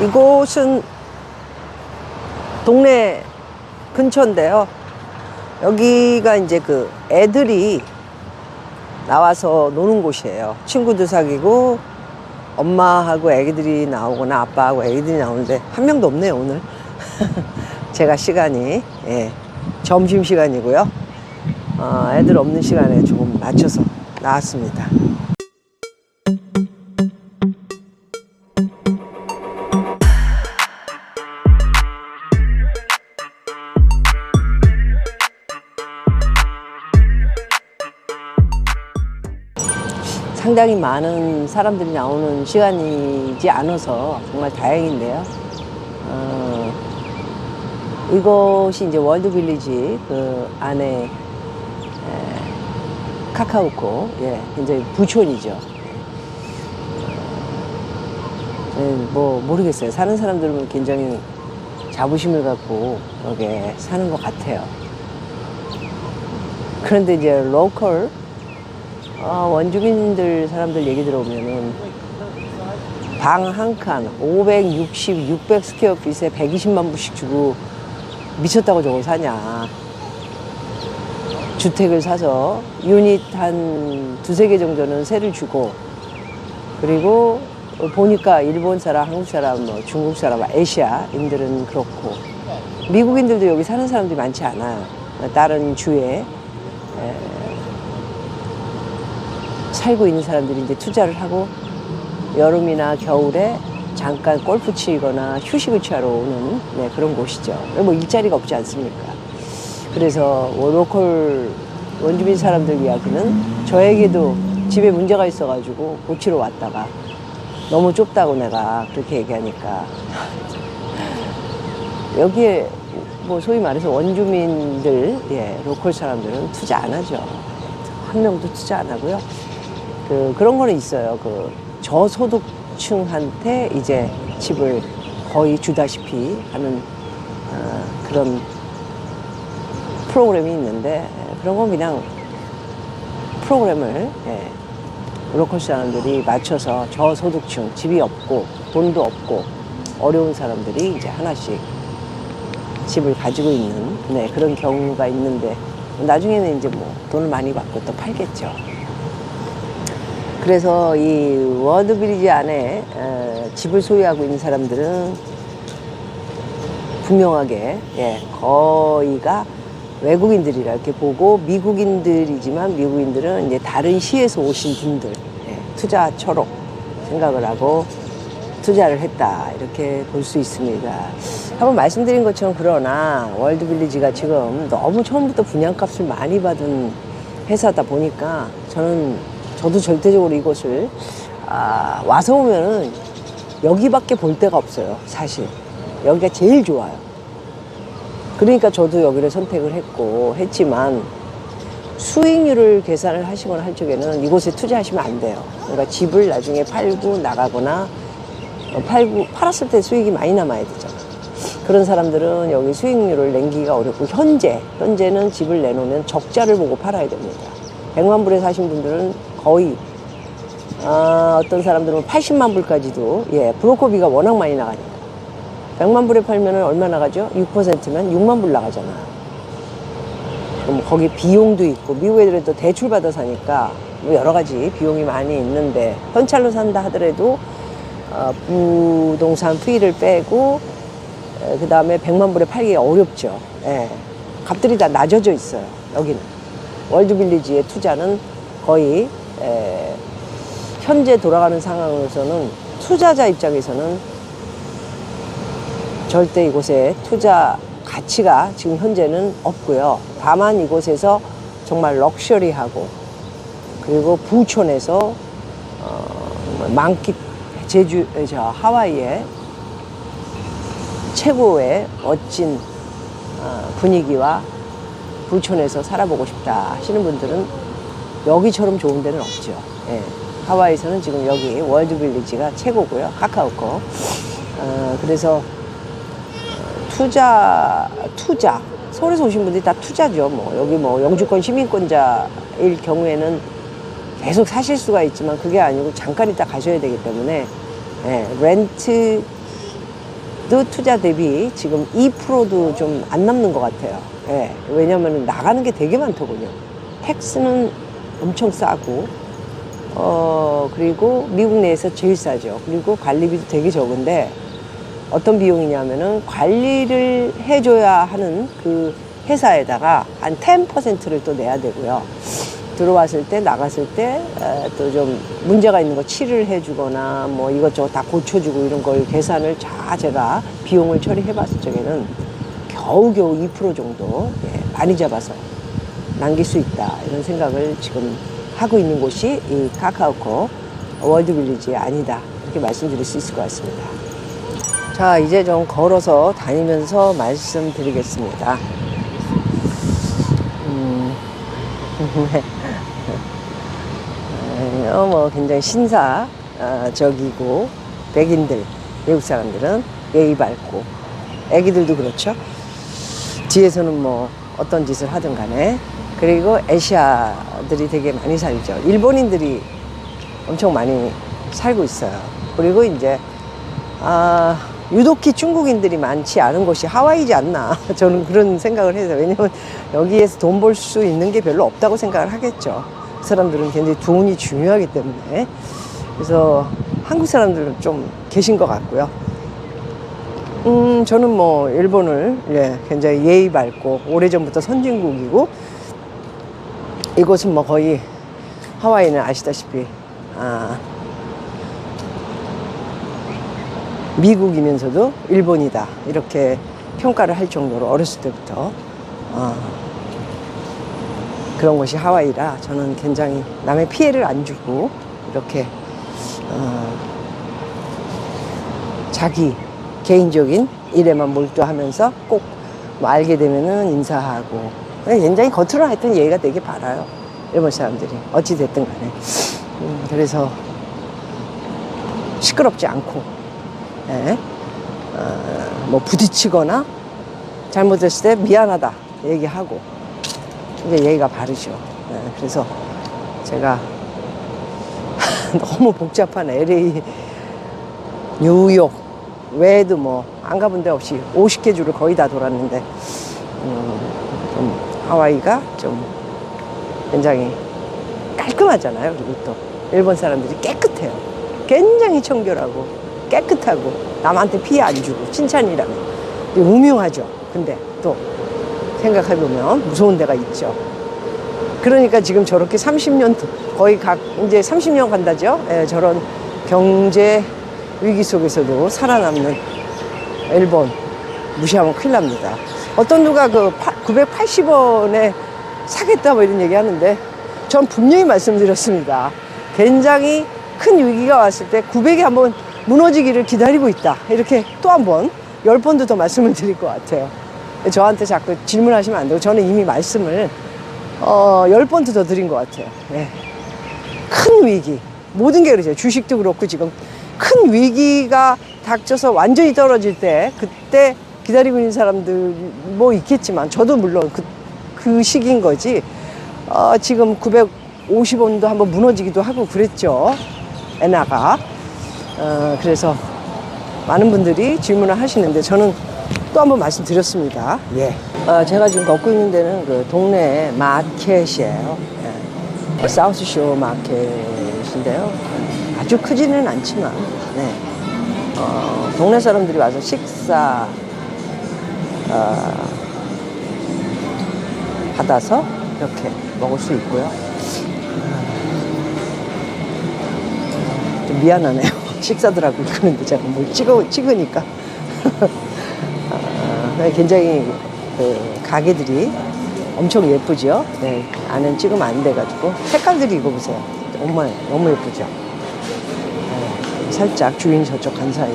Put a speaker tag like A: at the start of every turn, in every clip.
A: 이곳은 동네 근처인데요. 여기가 이제 그 애들이 나와서 노는 곳이에요. 친구도 사귀고 엄마하고 애기들이 나오거나 아빠하고 애기들이 나오는데 한 명도 없네요 오늘. 제가 시간이 예, 점심 시간이고요. 어, 애들 없는 시간에 조금 맞춰서 나왔습니다. 상당히 많은 사람들이 나오는 시간이지 않아서 정말 다행인데요. 어, 이것이 이제 월드 빌리지 그 안에 에, 카카오코 예, 이제 부촌이죠. 예, 뭐 모르겠어요. 사는 사람들은 굉장히 자부심을 갖고 여기 사는 것 같아요. 그런데 이제 로컬 어, 원주민들 사람들 얘기 들어보면은 방 한 칸 560, 600 스퀘어 핏에 120만 불씩 주고 미쳤다고 저거 사냐. 주택을 사서 유닛 한 두세 개 정도는 세를 주고 그리고 보니까 일본 사람, 한국 사람, 뭐 중국 사람, 아시아인들은 그렇고 미국인들도 여기 사는 사람들이 많지 않아요. 다른 주에 에, 살고 있는 사람들이 이제 투자를 하고 여름이나 겨울에 잠깐 골프 치거나 휴식을 취하러 오는 네, 그런 곳이죠. 뭐 일자리가 없지 않습니까? 그래서 뭐 로컬 원주민 사람들 이야기는 저에게도 집에 문제가 있어가지고 고치러 왔다가 너무 좁다고 내가 그렇게 얘기하니까 여기에 뭐 소위 말해서 원주민들 예, 로컬 사람들은 투자 안 하죠. 한 명도 투자 안 하고요. 그 그런 거는 있어요. 그 저소득층한테 이제 집을 거의 주다시피 하는 어, 그런 프로그램이 있는데 예, 그런 건 그냥 프로그램을 예, 로컬 사람들이 맞춰서 저소득층 집이 없고 돈도 없고 어려운 사람들이 이제 하나씩 집을 가지고 있는 네, 그런 경우가 있는데 나중에는 이제 뭐 돈을 많이 받고 또 팔겠죠. 그래서 이 워드 브리지 안에 에, 집을 소유하고 있는 사람들은 분명하게 예, 거의가 외국인들이라 이렇게 보고 미국인들이지만 미국인들은 이제 다른 시에서 오신 분들 예, 투자처럼 생각을 하고 투자를 했다 이렇게 볼 수 있습니다. 한번 말씀드린 것처럼 그러나 월드 빌리지가 지금 너무 처음부터 분양값을 많이 받은 회사다 보니까 저는 저도 절대적으로 이곳을 아, 와서 오면은 여기밖에 볼 데가 없어요. 사실 여기가 제일 좋아요. 그러니까 저도 여기를 선택을 했고 했지만 수익률을 계산을 하시거나 할 적에는 이곳에 투자하시면 안 돼요. 그러니까 집을 나중에 팔고 나가거나 어, 팔고 팔았을 때 수익이 많이 남아야 되잖아. 그런 사람들은 여기 수익률을 내기가 어렵고 현재 현재는 집을 내놓으면 적자를 보고 팔아야 됩니다. 100만 불에 사신 분들은 거의 아, 어떤 사람들은 80만 불까지도 예 브로커비가 워낙 많이 나가니까 100만 불에 팔면은 얼마 나가죠? 6%면 6만 불 나가잖아요. 그럼 거기 비용도 있고 미국 애들은 또 대출 받아 사니까 뭐 여러 가지 비용이 많이 있는데 현찰로 산다 하더라도 어, 부동산 프이를 빼고 그 다음에 100만 불에 팔기 어렵죠. 예. 값들이 다 낮아져 있어요. 여기는 월드빌리지의 투자는 거의 에, 현재 돌아가는 상황에서는 투자자 입장에서는 절대 이곳에 투자 가치가 지금 현재는 없고요. 다만 이곳에서 정말 럭셔리하고 그리고 부촌에서 어, 만끽 제주 저 하와이의 최고의 멋진 어, 분위기와 부촌에서 살아보고 싶다 하시는 분들은 여기처럼 좋은 데는 없죠. 예. 하와이에서는 지금 여기 월드빌리지가 최고고요. 카카오코. 어, 그래서 투자, 투자. 서울에서 오신 분들이 다 투자죠. 뭐, 여기 뭐, 영주권 시민권자일 경우에는 계속 사실 수가 있지만 그게 아니고 잠깐 있다 가셔야 되기 때문에, 예, 렌트 투자 대비 지금 2%도 좀 안 남는 것 같아요. 예, 왜냐면 나가는 게 되게 많더군요. 텍스는 엄청 싸고, 어, 그리고 미국 내에서 제일 싸죠. 그리고 관리비도 되게 적은데, 어떤 비용이냐면은 관리를 해줘야 하는 그 회사에다가 한 10%를 또 내야 되고요. 들어왔을 때 나갔을 때 또 좀 문제가 있는 거 치료를 해주거나 뭐 이것저것 다 고쳐주고 이런 걸 계산을 다 제가 비용을 처리해 봤을 적에는 겨우겨우 2% 정도 예, 많이 잡아서 남길 수 있다 이런 생각을 지금 하고 있는 곳이 이 카카오코 월드빌리지 아니다 이렇게 말씀드릴 수 있을 것 같습니다. 자 이제 좀 걸어서 다니면서 말씀드리겠습니다. 음, 어, 뭐 굉장히 신사적이고 백인들 외국 사람들은 예의 밝고 애기들도 그렇죠. 뒤에서는 뭐 어떤 짓을 하든 간에 그리고 아시아들이 되게 많이 살죠. 일본인들이 엄청 많이 살고 있어요. 그리고 이제 아 유독히 중국인들이 많지 않은 곳이 하와이지 않나 저는 그런 생각을 해서 왜냐면 여기에서 돈 벌 수 있는 게 별로 없다고 생각을 하겠죠. 그 사람들은 굉장히 돈이 중요하기 때문에 그래서 한국 사람들은 좀 계신 것 같고요. 음, 저는 뭐 일본을 예, 굉장히 예의 밝고 오래전부터 선진국이고 이곳은 뭐 거의 하와이는 아시다시피 아, 미국이면서도 일본이다. 이렇게 평가를 할 정도로 어렸을 때부터 어, 그런 것이 하와이라 저는 굉장히 남의 피해를 안 주고 이렇게 어, 자기 개인적인 일에만 몰두하면서 꼭 뭐 알게 되면은 인사하고 굉장히 겉으로 하여튼 예의가 되게 바라요 일본 사람들이 어찌 됐든 간에 음, 그래서 시끄럽지 않고 예. 어, 뭐 부딪히거나 잘못했을 때 미안하다 얘기하고 이제 예의가 바르죠. 예, 그래서 제가 너무 복잡한 LA, 뉴욕 외에도 뭐 안 가본 데 없이 50개 주를 거의 다 돌았는데 음, 좀 하와이가 좀 굉장히 깔끔하잖아요. 그리고 또 일본 사람들이 깨끗해요. 굉장히 청결하고 깨끗하고 남한테 피해 안 주고 칭찬이라면 우명하죠. 근데 또 생각해보면 무서운 데가 있죠. 그러니까 지금 저렇게 30년 거의 각 이제 30년 간다죠. 예, 저런 경제 위기 속에서도 살아남는 일본 무시하면 큰일 납니다. 어떤 누가 그 980원에 사겠다 뭐 이런 얘기 하는데 전 분명히 말씀드렸습니다. 굉장히 큰 위기가 왔을 때 900이 한번 무너지기를 기다리고 있다. 이렇게 또 한 번, 열 번도 더 말씀을 드릴 것 같아요. 저한테 자꾸 질문하시면 안 되고 저는 이미 말씀을 어, 열 번도 더 드린 것 같아요. 네. 큰 위기. 모든 게 그러죠. 주식도 그렇고 지금 큰 위기가 닥쳐서 완전히 떨어질 때 그때 기다리고 있는 사람들 뭐 있겠지만 저도 물론 그, 그 시기인 거지 어, 지금 950원도 한번 무너지기도 하고 그랬죠. 엔화가. 어, 그래서 많은 분들이 질문을 하시는데 저는 또 한번 말씀드렸습니다. 예. 어, 제가 지금 걷고 있는 데는 그 동네 마켓이에요. 예. 어, 사우스쇼 마켓인데요. 아주 크지는 않지만, 네. 어, 동네 사람들이 와서 식사, 어, 받아서 이렇게 먹을 수 있고요. 좀 미안하네요. 식사들 하고 그러는데 제가 뭘 찍어, 찍으니까. 아, 네, 굉장히 그 가게들이 엄청 예쁘죠. 네, 안은 찍으면 안 돼가지고 색깔들이 이거 보세요. 정말 너무 예쁘죠. 네, 살짝 주인 저쪽 간 사이.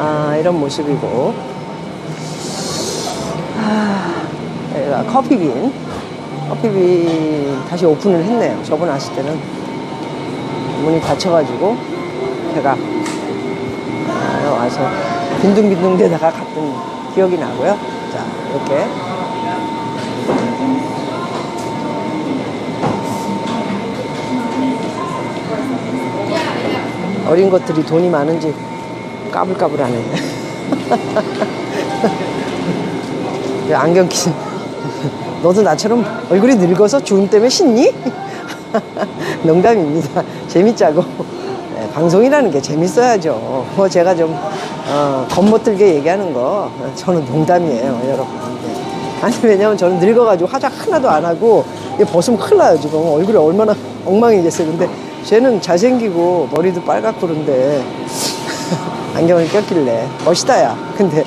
A: 아 이런 모습이고. 아, 여기가 커피빈. 커피빈 다시 오픈을 했네요. 저번 왔을 때는 문이 닫혀가지고 제가 아, 와서 빈둥빈둥 대다가 갔던 기억이 나고요. 자, 이렇게. 어린 것들이 돈이 많은지 까불까불하네. 왜 안경 끼 너도 나처럼 얼굴이 늙어서 주름 때문에 신니? 농담입니다. 재밌자고. 네, 방송이라는 게 재밌어야죠. 뭐 제가 좀 어, 겉멋들게 얘기하는 거 어, 저는 농담이에요, 여러분. 네. 아니 왜냐면 저는 늙어가지고 화장 하나도 안 하고 이게 벗으면 큰일 나요 지금 얼굴이 얼마나 엉망이겠어요. 근데 쟤는 잘생기고 머리도 빨갛고 그런데 안경을 꼈길래 멋있다 야. 근데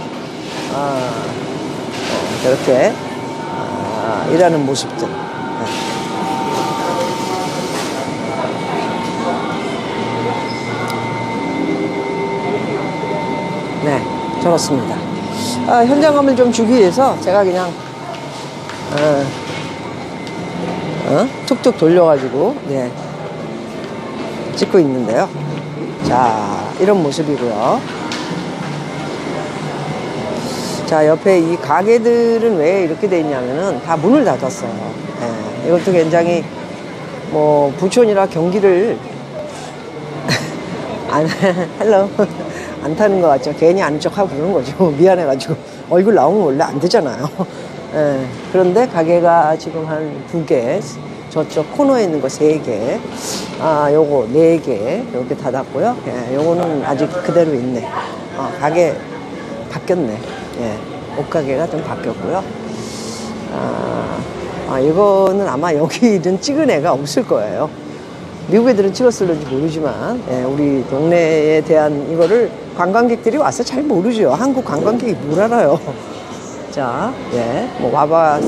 A: 아, 어, 저렇게 아, 일하는 모습들. 네. 네, 저렇습니다. 아, 현장감을 좀 주기 위해서 제가 그냥 어, 어? 툭툭 돌려가지고 네, 찍고 있는데요. 자, 이런 모습이고요. 자, 옆에 이 가게들은 왜 이렇게 돼 있냐면은 다 문을 닫았어요. 예, 이것도 굉장히 뭐 부촌이라 경기를 안, 헬로. 안 타는 것 같죠. 괜히 아는 척하고 그러는 거죠. 미안해가지고. 얼굴 나오면 원래 안 되잖아요. 예, 그런데 가게가 지금 한 두 개, 저쪽 코너에 있는 거 세 개, 아, 요거 네 개, 이렇게 닫았고요. 예, 요거는 아직 그대로 있네. 어, 가게 바뀌었네. 예, 옷가게가 좀 바뀌었고요. 아, 아, 이거는 아마 여기는 찍은 애가 없을 거예요. 미국 애들은 찍었을런지 모르지만 예, 우리 동네에 대한 이거를 관광객들이 와서 잘 모르죠. 한국 관광객이 뭘 알아요. 자, 예, 뭐 와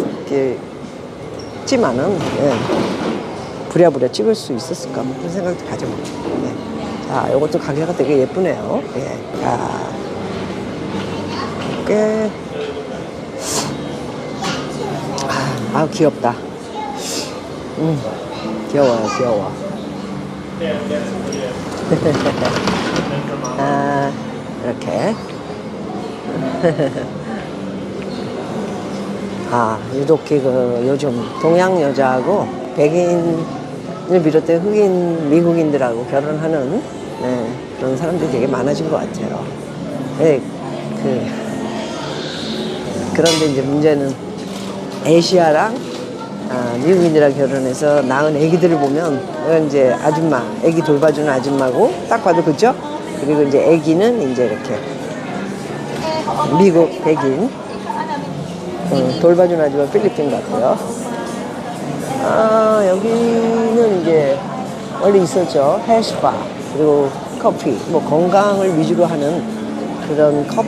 A: 봤지만은 예, 부랴부랴 찍을 수 있었을까 뭐 그런 생각도 가져 보죠. 예. 자, 이것도 가게가 되게 예쁘네요. 예, 자, 꽤 아, 아 귀엽다. 음, 귀여워요, 귀여워. 아, 이렇게. 아, 유독히 그 요즘 동양 여자하고 백인을 비롯해 흑인 미국인들하고 결혼하는 네, 그런 사람들이 되게 많아진 것 같아요. 네, 그, 그런데 이제 문제는 아시아랑 아, 미국인이랑 결혼해서 낳은 아기들을 보면 이제 아줌마, 아기 돌봐주는 아줌마고 딱 봐도 그죠? 그리고 이제 아기는 이제 이렇게 미국 백인 음, 돌봐주는 아줌마 필리핀 같고요. 아 여기는 이제 원래 있었죠 헬스바 그리고 커피 뭐 건강을 위주로 하는 그런 컵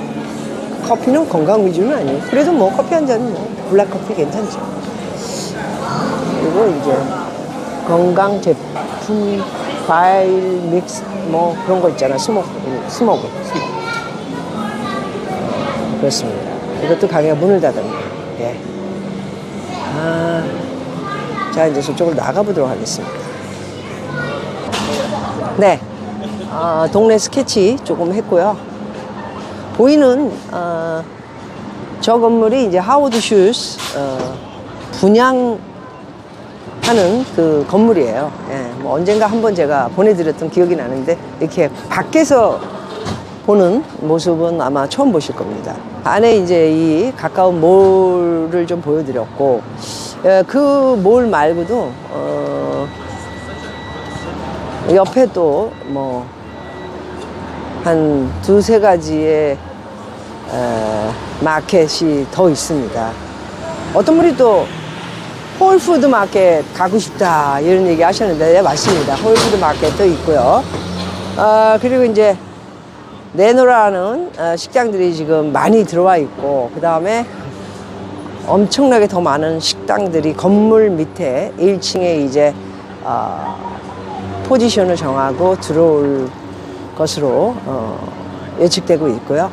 A: 커피는 건강 위주는 아니에요. 그래도 뭐 커피 한 잔은 뭐 블랙 커피 괜찮죠. 그리고 이제 건강 제품 과일 믹스 뭐 그런 거 있잖아 스모크 스모크 그렇습니다 이것도 가게가 문을 닫았네요 예. 아, 자 이제 저쪽으로 나가보도록 하겠습니다 네 아, 동네 스케치 조금 했고요 보이는 어, 저 건물이 이제 하워드 슈스 어, 분양 하는 그 건물이에요. 예, 뭐 언젠가 한번 제가 보내드렸던 기억이 나는데 이렇게 밖에서 보는 모습은 아마 처음 보실 겁니다. 안에 이제 이 가까운 몰을 좀 보여드렸고 그 몰 말고도 어, 옆에 또 뭐 한 두세 가지의 에, 마켓이 더 있습니다. 어떤 분이 또 홀푸드 마켓 가고 싶다 이런 얘기 하셨는데 네, 맞습니다. 홀푸드 마켓도 있고요. 아, 그리고 이제 내노라는 어, 식당들이 지금 많이 들어와 있고 그 다음에 엄청나게 더 많은 식당들이 건물 밑에 1층에 이제 어, 포지션을 정하고 들어올 것으로 어, 예측되고 있고요.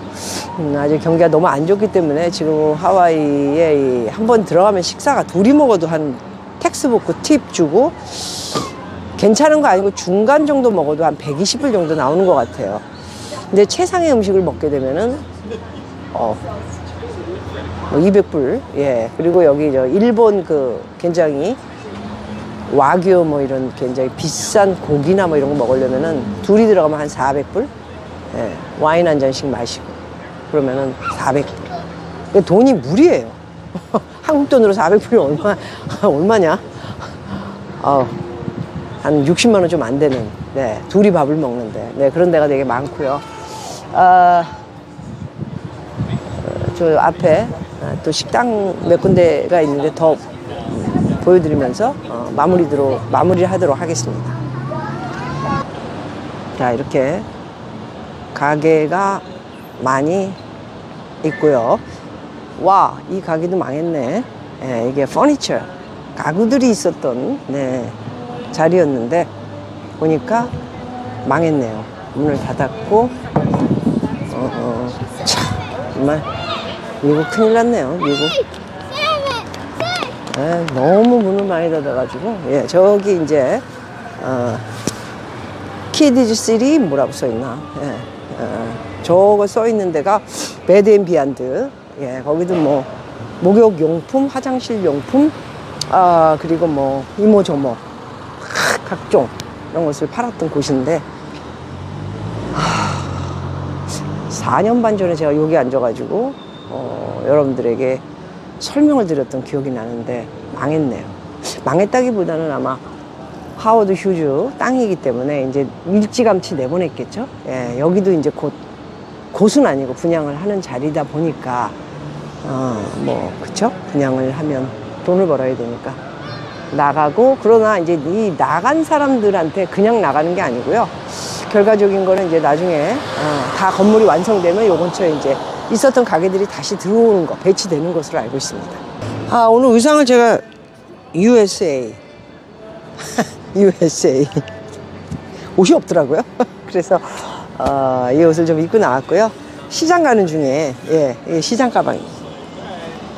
A: 음, 아직 경기가 너무 안 좋기 때문에 지금 하와이에 한 번 들어가면 식사가 둘이 먹어도 한 텍스부크 팁 주고 괜찮은 거 아니고 중간 정도 먹어도 한 120불 정도 나오는 것 같아요. 근데 최상의 음식을 먹게 되면은 어, 뭐 200불 예 그리고 여기 저 일본 그 굉장히 와규 뭐 이런 굉장히 비싼 고기나 뭐 이런 거 먹으려면은 둘이 들어가면 한 400불? 예, 와인 한 잔씩 마시고 그러면은 400불. 돈이 무리예요. 한국 돈으로 400불이 얼마 얼마냐? 어, 한 60만 원 좀 안 되는 네, 둘이 밥을 먹는데 네, 그런 데가 되게 많고요. 아, 어, 저 앞에 아, 또 식당 몇 군데가 있는데 더 음, 보여드리면서 어, 마무리로 마무리를 하도록 하겠습니다. 자 이렇게 가게가 많이 있고요. 와, 이 가게도 망했네. 예, 이게 퍼니처 가구들이 있었던 네, 자리였는데 보니까 망했네요. 문을 닫았고 어, 어, 참 정말 미국 큰일 났네요. 미국. 예, 너무 문을 많이 닫아가지고 예, 저기 이제 어, 키디즈 시리 뭐라고 써 있나? 예, 어, 저거 써 있는 데가 베드 앤 비안드. 예, 거기도 뭐 목욕 용품, 화장실 용품, 아 그리고 뭐 이모저모 하, 각종 이런 것을 팔았던 곳인데 하, 4년 반 전에 제가 여기 앉아가지고 어, 여러분들에게 설명을 드렸던 기억이 나는데 망했네요. 망했다기보다는 아마 하워드 휴즈 땅이기 때문에 이제 일찌감치 내보냈겠죠. 예, 여기도 이제 곧 곳은 아니고 분양을 하는 자리다 보니까 어뭐 그쵸? 분양을 하면 돈을 벌어야 되니까 나가고 그러나 이제 이 나간 사람들한테 그냥 나가는 게 아니고요. 결과적인 거는 이제 나중에 어, 다 건물이 완성되면 요 근처에 이제 있었던 가게들이 다시 들어오는 거 배치되는 것으로 알고 있습니다. 아 오늘 의상을 제가 USA USA 옷이 없더라고요. 그래서 어, 이 옷을 좀 입고 나왔고요. 시장 가는 중에 예, 시장 가방입니다.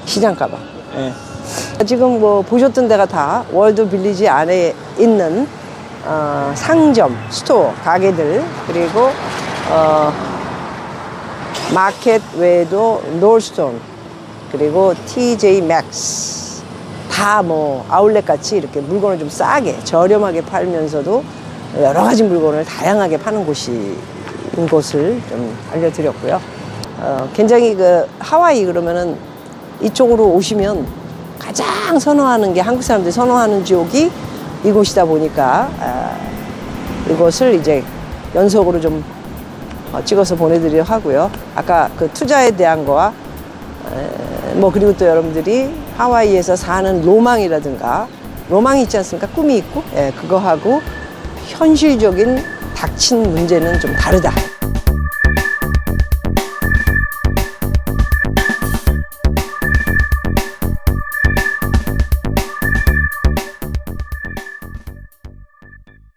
A: 시장 가방. 예. 지금 뭐 보셨던 데가 다 월드 빌리지 안에 있는 어, 상점, 스토어, 가게들 그리고 어, 마켓 외에도 놀스톤 그리고 TJ 맥스 다뭐 아울렛 같이 이렇게 물건을 좀 싸게 저렴하게 팔면서도 여러 가지 물건을 다양하게 파는 곳인 곳을 좀 알려드렸고요. 어, 굉장히 그 하와이 그러면은 이쪽으로 오시면 가장 선호하는 게 한국 사람들이 선호하는 지역이 이곳이다 보니까 아, 이곳을 이제 연속으로 좀 어, 찍어서 보내드리려 하고요. 아까 그 투자에 대한 거와 에, 뭐 그리고 또 여러분들이 하와이에서 사는 로망이라든가 로망이 있지 않습니까? 꿈이 있고 예, 그거하고 현실적인 닥친 문제는 좀 다르다.